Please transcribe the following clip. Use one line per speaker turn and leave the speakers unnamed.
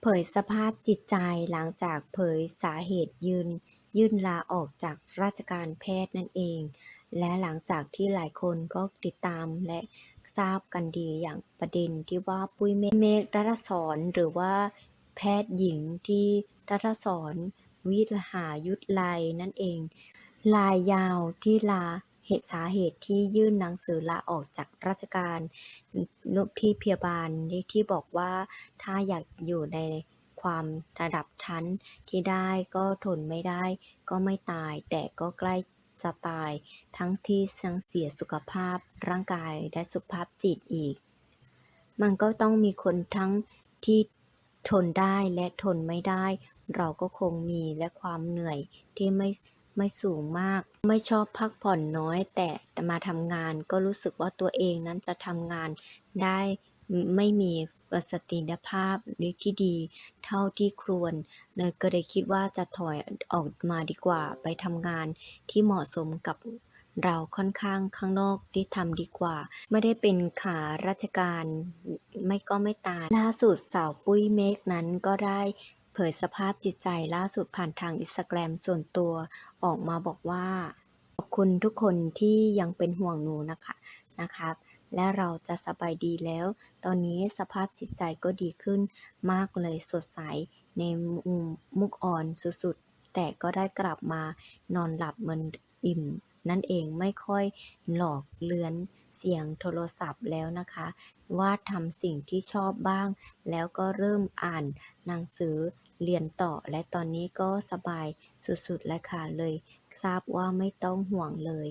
เผยสภาพจิตใจหลังจากเผยสาเหตุยืน ยื่นลาออกจากราชการแพทย์นั่นเอง และหลังจากที่หลายคนก็ติดตามและทราบกันดีอย่างประเด็นที่ว่าปุ้ยเมฆรัตศรหรือว่าแพทย์หญิงที่รัตศรวิรหายุทธไลนั่นเอง ลายยาวที่ลา เหตุสาเหตุที่ยื่นหนังสือลาออกจากราชการที่พยาบาลที่บอกว่าถ้าอยากอยู่ในความระดับชั้นที่ได้ก็ทนไม่ได้ ก็ไม่ตาย แต่ก็ใกล้จะตาย ทั้งที่ทั้งเสียสุขภาพร่างกายและสุขภาพจิตอีก มันก็ต้องมีคนทั้งที่ทนได้และทนไม่ได้ เราก็คงมีและความเหนื่อยที่ไม่ ไม่สูงมาก ไม่ชอบพักผ่อนน้อย แต่มาทำงานก็รู้สึกว่าตัวเองนั้นจะทำงานได้ไม่มีประสิทธิภาพที่ดีเท่าที่ควรเลยก็เลยคิดว่าจะถอยออกมาดีกว่า ไปทำงานที่เหมาะสมกับเราค่อนข้างข้างนอกที่ทำดีกว่า ไม่ได้เป็นขาราชการไม่ก็ไม่ตายล่าสุดสาวปุ้ยเมฆนั้นก็ได้ ยสภาพจิตใจล่าสุดผ่านทางอินสตาแกรมส่วนตัวออกมาบอกว่า ขอบคุณทุกคนที่ยังเป็นห่วงหนูนะคะนะครับ และเราจะสบายดีแล้ว ตอนนี้สภาพจิตใจก็ดีขึ้นมากเลยสดใสในมุมมุกอ่อนสุดๆ แต่ก็ได้กลับมานอนหลับเหมือนอิ่ม นั่นเองไม่ค่อยหลอกเลือน เสียงโทรศัพท์แล้วนะคะ ว่าทำสิ่งที่ชอบบ้าง แล้วก็เริ่มอ่านหนังสือเรียนต่อ และตอนนี้ก็สบายสุดๆแล้วค่ะเลย ทราบว่าไม่ต้องห่วงเลย